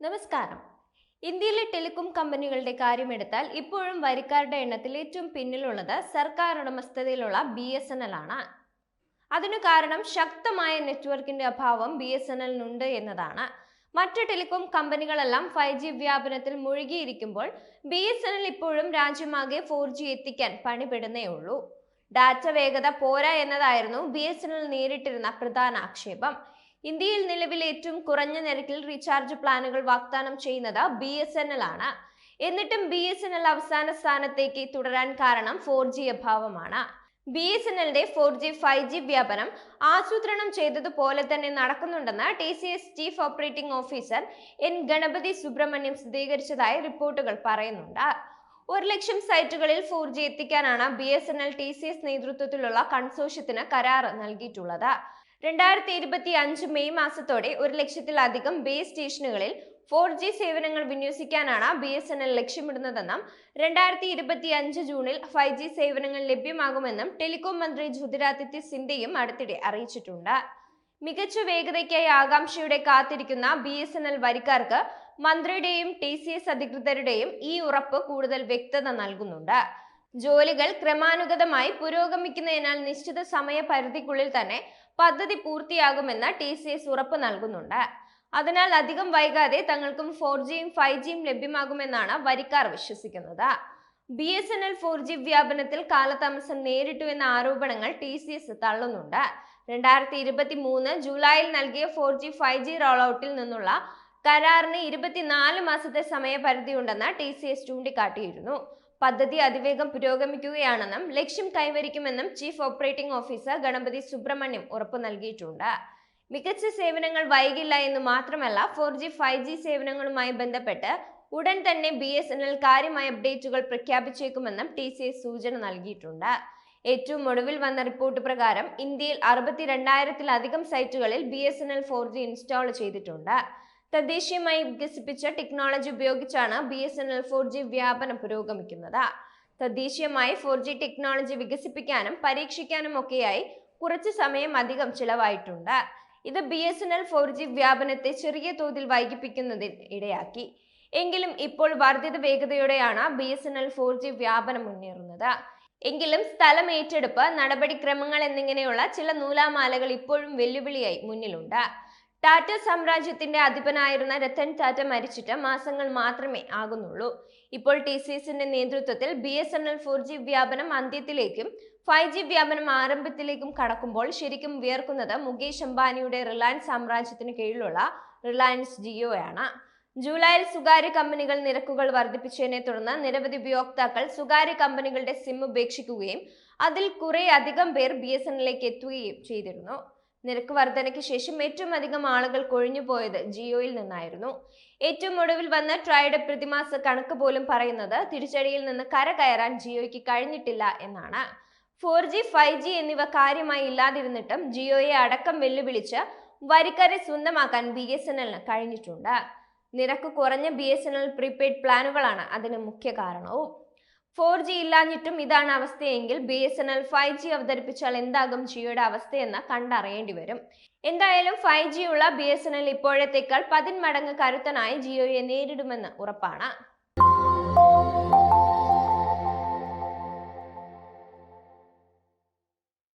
നമസ്കാരം. ഇന്ത്യയിലെ ടെലികോം കമ്പനികളുടെ കാര്യമെടുത്താൽ ഇപ്പോഴും വരിക്കാരുടെ എണ്ണത്തിൽ ഏറ്റവും പിന്നിലുള്ളത് സർക്കാർ ഉടമസ്ഥതയിലുള്ള ബി എസ് എൻ എൽ ആണ്. അതിനു കാരണം ശക്തമായ നെറ്റ്വർക്കിന്റെ അഭാവം ബി എസ് എൻ എല്ലിനുണ്ട് എന്നതാണ്. മറ്റ് ടെലികോം കമ്പനികളെല്ലാം ഫൈവ് ജി വ്യാപനത്തിൽ മുഴുകിയിരിക്കുമ്പോൾ ബി എസ് എൻ എൽ ഇപ്പോഴും രാജ്യമാകെ ഫോർ ജി എത്തിക്കാൻ പണിപെടുന്നേ ഉള്ളൂ. ഡാറ്റ വേഗത പോരാ എന്നതായിരുന്നു ബി എസ് എൻ എൽ നേരിട്ടിരുന്ന പ്രധാന ആക്ഷേപം. ഇന്ത്യയിൽ നിലവിൽ ഏറ്റവും കുറഞ്ഞ നിരക്കിൽ റീചാർജ് പ്ലാനുകൾ വാഗ്ദാനം ചെയ്യുന്നത് ബി എസ് എൻ എൽ ആണ്. എന്നിട്ടും ബി എസ് എൻ എൽ അവസാന സ്ഥാനത്തേക്ക് തുടരാൻ കാരണം ഫോർ ജി അഭാവമാണ്. ബി എസ് എൻ എല്ലിന്റെ ഫോർ ജി ഫൈവ് ജി വ്യാപനം ആസൂത്രണം ചെയ്തതുപോലെ തന്നെ നടക്കുന്നുണ്ടെന്ന് T C S chief operating officer N Ganapathi Subramaniam സ്ഥിരീകരിച്ചതായി റിപ്പോർട്ടുകൾ പറയുന്നുണ്ട്. ഒരു ലക്ഷം സൈറ്റുകളിൽ ഫോർ ജി എത്തിക്കാനാണ് B S N L T C S നേതൃത്വത്തിലുള്ള കൺസോഷ്യത്തിന് കരാർ നൽകിയിട്ടുള്ളത്. രണ്ടായിരത്തി ഇരുപത്തി അഞ്ച് മെയ് മാസത്തോടെ ഒരു ലക്ഷത്തിലധികം ബേസ് സ്റ്റേഷനുകളിൽ ഫോർ ജി സേവനങ്ങൾ വിന്യസിക്കാനാണ് ബി എസ് എൻ എൽ ലക്ഷ്യമിടുന്നതെന്നും രണ്ടായിരത്തി ഇരുപത്തി അഞ്ച് ജൂണിൽ ഫൈവ് ജി സേവനങ്ങൾ ലഭ്യമാകുമെന്നും ടെലികോം മന്ത്രി ജ്യോതിരാദിത്യ സിന്ധ്യയും അടുത്തിടെ അറിയിച്ചിട്ടുണ്ട്. മികച്ച വേഗതയ്ക്കായി ആകാംക്ഷയുടെ കാത്തിരിക്കുന്ന ബി എസ് എൻ എൽ വരിക്കാർക്ക് മന്ത്രിയുടെയും ടി സി എസ് അധികൃതരുടെയും ഈ ഉറപ്പ് കൂടുതൽ വ്യക്തത നൽകുന്നുണ്ട്. ജോലികൾ ക്രമാനുഗതമായി പുരോഗമിക്കുന്നതിനാൽ നിശ്ചിത സമയപരിധിക്കുള്ളിൽ തന്നെ പദ്ധതി പൂർത്തിയാകുമെന്ന് ടി സി എസ് ഉറപ്പ് നൽകുന്നുണ്ട്. അതിനാൽ അധികം വൈകാതെ തങ്ങൾക്കും ഫോർ ജിയും ഫൈവ് ജിയും ലഭ്യമാകുമെന്നാണ് വരിക്കാർ വിശ്വസിക്കുന്നത്. B S N L four G വ്യാപനത്തിൽ കാലതാമസം നേരിട്ടു എന്ന ആരോപണങ്ങൾ ടി സി എസ് തള്ളുന്നുണ്ട്. രണ്ടായിരത്തി ഇരുപത്തി മൂന്ന് ജൂലൈയിൽ നൽകിയ four G five G roll ഔട്ടിൽ നിന്നുള്ള കരാറിന് ഇരുപത്തിനാല് മാസത്തെ സമയപരിധിയുണ്ടെന്ന് ടി സി എസ് ചൂണ്ടിക്കാട്ടിയിരുന്നു. പദ്ധതി അതിവേഗം പുരോഗമിക്കുകയാണെന്നും ലക്ഷ്യം കൈവരിക്കുമെന്നും chief operating officer Ganapathi Subramaniam ഉറപ്പു നൽകിയിട്ടുണ്ട്. മികച്ച സേവനങ്ങൾ വൈകില്ല എന്ന് മാത്രമല്ല ഫോർ ജി ഫൈവ് ജി സേവനങ്ങളുമായി ബന്ധപ്പെട്ട് ഉടൻ തന്നെ ബി എസ് എൻ എൽ കാര്യമായ അപ്ഡേറ്റുകൾ പ്രഖ്യാപിച്ചേക്കുമെന്നും ടി സി എസ് സൂചന നൽകിയിട്ടുണ്ട്. ഏറ്റവും ഒടുവിൽ വന്ന റിപ്പോർട്ട് പ്രകാരം ഇന്ത്യയിൽ അറുപത്തിരണ്ടായിരത്തിലധികം സൈറ്റുകളിൽ B S N L four G install ചെയ്തിട്ടുണ്ട്. തദ്ദേശീയമായി വികസിപ്പിച്ച ടെക്നോളജി ഉപയോഗിച്ചാണ് B S N L four G വ്യാപനം പുരോഗമിക്കുന്നത്. തദ്ദേശീയമായി ഫോർ ജി ടെക്നോളജി വികസിപ്പിക്കാനും പരീക്ഷിക്കാനും ഒക്കെയായി കുറച്ച് സമയം അധികം ചിലവായിട്ടുണ്ട്. ഇത് B S N L four G വ്യാപനത്തെ ചെറിയ തോതിൽ വൈകിപ്പിക്കുന്നതിൽ ഇടയാക്കി. എങ്കിലും ഇപ്പോൾ വർദ്ധിത വേഗതയോടെയാണ് B S N L four G വ്യാപനം മുന്നേറുന്നത്. എങ്കിലും സ്ഥലം ഏറ്റെടുപ്പ് നടപടിക്രമങ്ങൾ എന്നിങ്ങനെയുള്ള ചില നൂലാമാലകൾ ഇപ്പോഴും വെല്ലുവിളിയായി മുന്നിലുണ്ട്. ടാറ്റ സാമ്രാജ്യത്തിന്റെ അധിപനായിരുന്ന രത്തൻ ടാറ്റ മരിച്ചിട്ട് മാസങ്ങൾ മാത്രമേ ആകുന്നുള്ളൂ. ഇപ്പോൾ ടി സി എസിന്റെ നേതൃത്വത്തിൽ B S N L four G വ്യാപനം അന്ത്യത്തിലേക്കും ഫൈവ് ജി വ്യാപനം ആരംഭത്തിലേക്കും കടക്കുമ്പോൾ ശരിക്കും വിയർക്കുന്നത് മുകേഷ് അംബാനിയുടെ റിലയൻസ് സാമ്രാജ്യത്തിന് കീഴിലുള്ള റിലയൻസ് ജിയോയാണ്. ജൂലൈയിൽ സ്വകാര്യ കമ്പനികൾ നിരക്കുകൾ വർദ്ധിപ്പിച്ചതിനെ തുടർന്ന് നിരവധി ഉപയോക്താക്കൾ സ്വകാര്യ കമ്പനികളുടെ സിം ഉപേക്ഷിക്കുകയും അതിൽ കുറേ അധികം പേർ ബി എസ് എൻ എല്ലിലേക്ക് എത്തുകയും ചെയ്തിരുന്നു. നിരക്ക് വർധനയ്ക്ക് ശേഷം ഏറ്റവും അധികം ആളുകൾ കൊഴിഞ്ഞു പോയത് ജിയോയിൽ നിന്നായിരുന്നു. ഏറ്റവും ഒടുവിൽ വന്ന ട്രൈയുടെ പ്രതിമാസ കണക്ക് പോലും പറയുന്നത് തിരിച്ചടിയിൽ നിന്ന് കര കയറാൻ ജിയോയ്ക്ക് കഴിഞ്ഞിട്ടില്ല എന്നാണ്. ഫോർ ജി ഫൈവ് ജി എന്നിവ കാര്യമായി ഇല്ലാതിരുന്നിട്ടും ജിയോയെ അടക്കം വെല്ലുവിളിച്ച് വരിക്കാരെ സ്വന്തമാക്കാൻ ബി എസ് എൻ എല്ലിന് കഴിഞ്ഞിട്ടുണ്ട്. നിരക്ക് കുറഞ്ഞ B S N L prepaid പ്ലാനുകളാണ് അതിന് മുഖ്യ കാരണവും. ഫോർ ജി ഇല്ലാഞ്ഞിട്ടും ഇതാണ് അവസ്ഥയെങ്കിൽ B S N L five G അവതരിപ്പിച്ചാൽ എന്താകും ജിയോയുടെ അവസ്ഥയെന്ന് കണ്ടറിയേണ്ടി വരും. എന്തായാലും ഫൈവ് ജി ഉള്ള ബി എസ് എൻ എൽ ഇപ്പോഴത്തേക്കാൾ പതിന്മടങ്ങ് കരുത്തനായി ജിയോയെ നേരിടുമെന്ന് ഉറപ്പാണ്.